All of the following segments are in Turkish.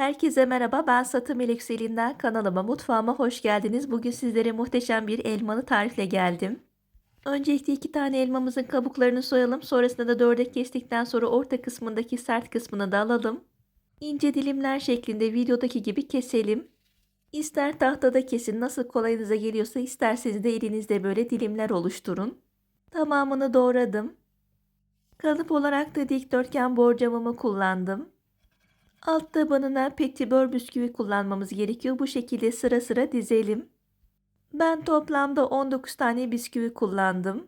Herkese merhaba, ben Satım Yükselinden kanalıma, mutfağıma hoş geldiniz. Bugün sizlere muhteşem bir elmalı tarifle geldim. Öncelikle iki tane elmamızın kabuklarını soyalım. Sonrasında da dörde kestikten sonra orta kısmındaki sert kısmını da alalım. İnce dilimler şeklinde videodaki gibi keselim. İster tahtada kesin nasıl kolayınıza geliyorsa isterseniz de elinizde böyle dilimler oluşturun. Tamamını doğradım. Kalıp olarak da dikdörtgen borcamımı kullandım. Alt tabanına petibör bisküvi kullanmamız gerekiyor. Bu şekilde sıra sıra dizelim. Ben toplamda 19 tane bisküvi kullandım.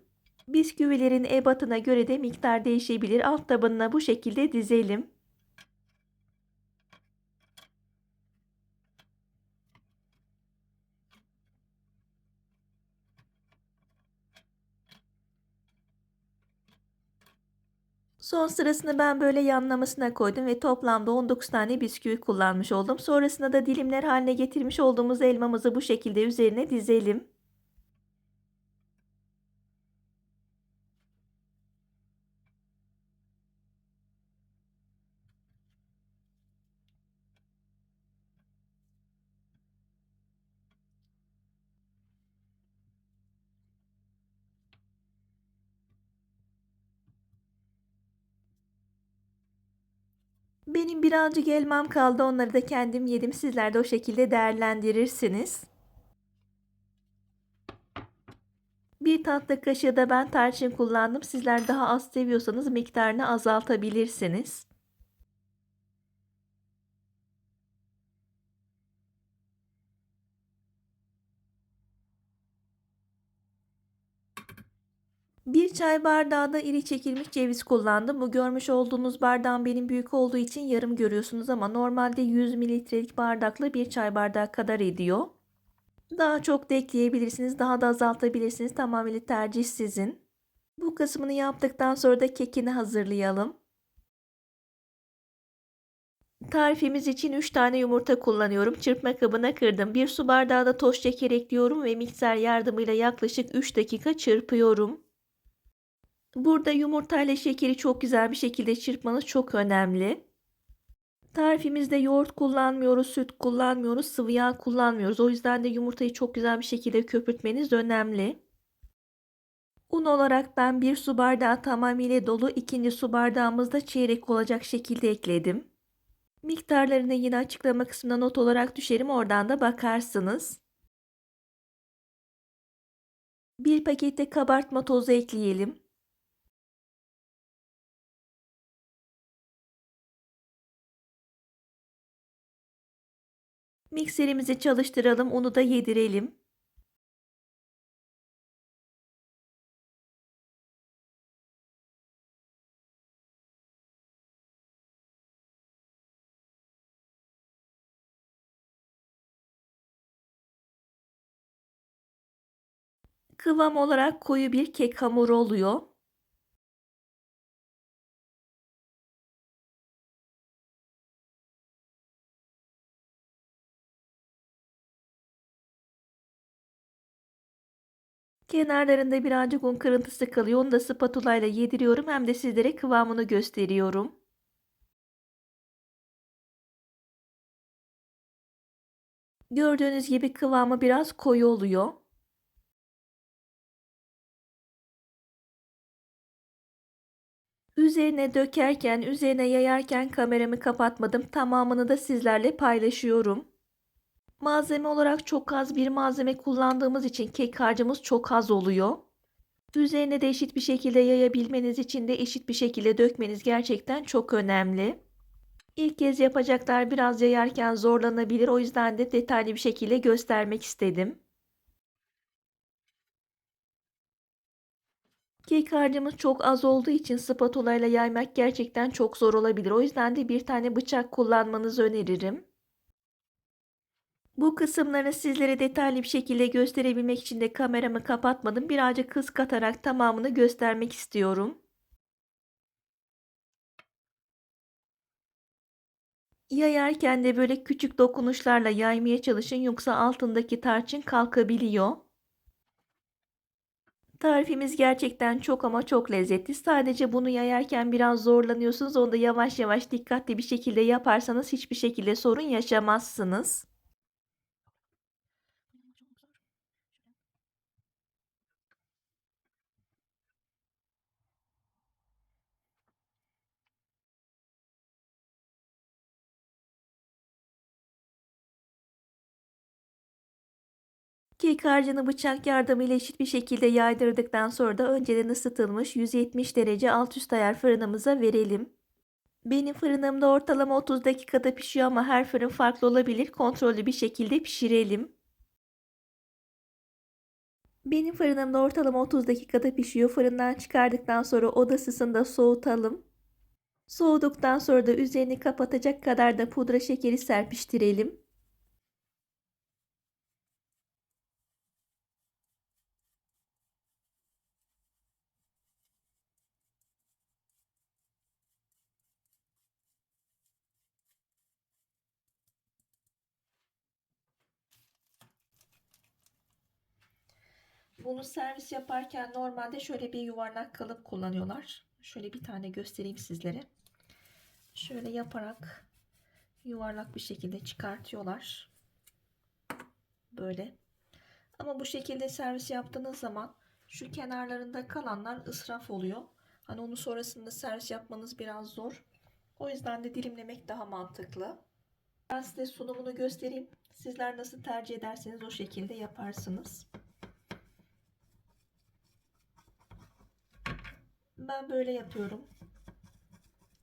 Bisküvilerin ebatına göre de miktar değişebilir. Alt tabanına bu şekilde dizelim. Son sırasını ben böyle yanlamasına koydum ve toplamda 19 tane bisküvi kullanmış oldum. Sonrasında da dilimler haline getirmiş olduğumuz elmamızı bu şekilde üzerine dizelim. Benim birazcık elmam kaldı. Onları da kendim yedim. Sizler de o şekilde değerlendirirsiniz. Bir tatlı kaşığı da ben tarçın kullandım. Sizler daha az seviyorsanız miktarını azaltabilirsiniz. Bir çay bardağı da iri çekilmiş ceviz kullandım. Bu görmüş olduğunuz bardağım benim büyük olduğu için yarım görüyorsunuz ama normalde 100 mililitrelik bardakla bir çay bardağı kadar ediyor. Daha çok da ekleyebilirsiniz, daha da azaltabilirsiniz. Tamamıyla tercih sizin. Bu kısmını yaptıktan sonra da kekini hazırlayalım. Tarifimiz için 3 tane yumurta kullanıyorum. Çırpma kabına kırdım. 1 su bardağı da toz şeker ekliyorum ve mikser yardımıyla yaklaşık 3 dakika çırpıyorum. Burada yumurta ile şekeri çok güzel bir şekilde çırpmanız çok önemli. Tarifimizde yoğurt kullanmıyoruz, süt kullanmıyoruz, sıvı yağ kullanmıyoruz. O yüzden de yumurtayı çok güzel bir şekilde köpürtmeniz önemli. Un olarak ben bir su bardağı tamamıyla dolu, ikinci su bardağımızda çeyrek olacak şekilde ekledim. Miktarlarını yine açıklama kısmına not olarak düşerim, oradan da bakarsınız. Bir pakette kabartma tozu ekleyelim. Mikserimizi çalıştıralım, unu da yedirelim. Kıvam olarak koyu bir kek hamuru oluyor. Kenarlarında birazcık un kırıntısı kalıyor. Onu da spatula ile yediriyorum. Hem de sizlere kıvamını gösteriyorum. Gördüğünüz gibi kıvamı biraz koyu oluyor. Üzerine dökerken, üzerine yayarken kameramı kapatmadım. Tamamını da sizlerle paylaşıyorum. Malzeme olarak çok az bir malzeme kullandığımız için kek harcımız çok az oluyor. Üzerine de eşit bir şekilde yayabilmeniz için de eşit bir şekilde dökmeniz gerçekten çok önemli. İlk kez yapacaklar biraz yayarken zorlanabilir. O yüzden de detaylı bir şekilde göstermek istedim. Kek harcımız çok az olduğu için spatula ile yaymak gerçekten çok zor olabilir. O yüzden de bir tane bıçak kullanmanızı öneririm. Bu kısımları sizlere detaylı bir şekilde gösterebilmek için de kameramı kapatmadım. Birazcık hız katarak tamamını göstermek istiyorum. Yayarken de böyle küçük dokunuşlarla yaymaya çalışın yoksa altındaki tarçın kalkabiliyor. Tarifimiz gerçekten çok ama çok lezzetli. Sadece bunu yayarken biraz zorlanıyorsunuz. Onu da yavaş yavaş dikkatli bir şekilde yaparsanız hiçbir şekilde sorun yaşamazsınız. Kek harcını bıçak yardımıyla eşit bir şekilde yaydırdıktan sonra da önceden ısıtılmış 170 derece alt üst ayar fırınımıza verelim. Benim fırınımda ortalama 30 dakikada pişiyor ama her fırın farklı olabilir. Kontrollü bir şekilde pişirelim. Benim fırınımda ortalama 30 dakikada pişiyor. Fırından çıkardıktan sonra oda ısısında soğutalım. Soğuduktan sonra da üzerini kapatacak kadar da pudra şekeri serpiştirelim. Bunu servis yaparken normalde şöyle bir yuvarlak kalıp kullanıyorlar. Şöyle bir tane göstereyim sizlere. Şöyle yaparak yuvarlak bir şekilde çıkartıyorlar. Böyle. Ama bu şekilde servis yaptığınız zaman şu kenarlarında kalanlar ısraf oluyor. Hani onu sonrasında servis yapmanız biraz zor. O yüzden de dilimlemek daha mantıklı. Ben size sunumunu göstereyim. Sizler nasıl tercih ederseniz o şekilde yaparsınız. Ben böyle yapıyorum.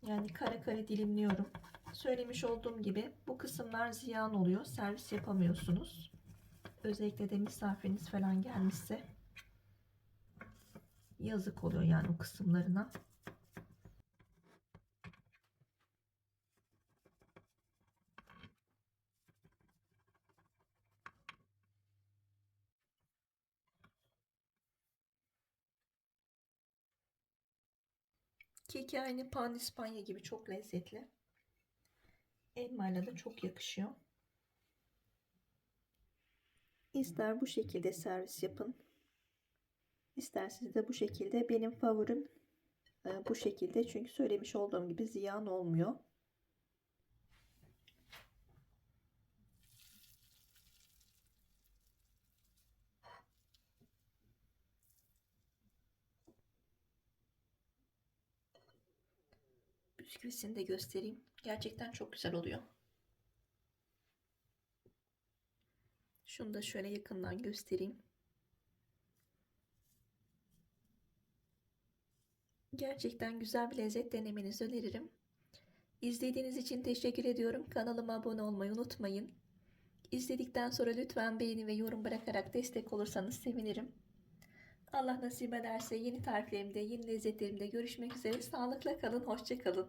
Yani kare kare dilimliyorum. Söylemiş olduğum gibi bu kısımlar ziyan oluyor. Servis yapamıyorsunuz. Özellikle de misafiriniz falan gelmişse yazık oluyor yani o kısımlarına. Keki aynı pandispanya gibi çok lezzetli. Elmayla da çok yakışıyor. İster bu şekilde servis yapın. İsterseniz de bu şekilde. Benim favorim e, bu şekilde. Çünkü söylemiş olduğum gibi ziyan olmuyor. Bisküvisini de göstereyim. Gerçekten çok güzel oluyor. Şunu da şöyle yakından göstereyim. Gerçekten güzel bir lezzet denemenizi öneririm. İzlediğiniz için teşekkür ediyorum. Kanalıma abone olmayı unutmayın. İzledikten sonra lütfen beğeni ve yorum bırakarak destek olursanız sevinirim. Allah nasip ederse yeni tariflerimde, yeni lezzetlerimde görüşmek üzere. Sağlıkla kalın, hoşça kalın.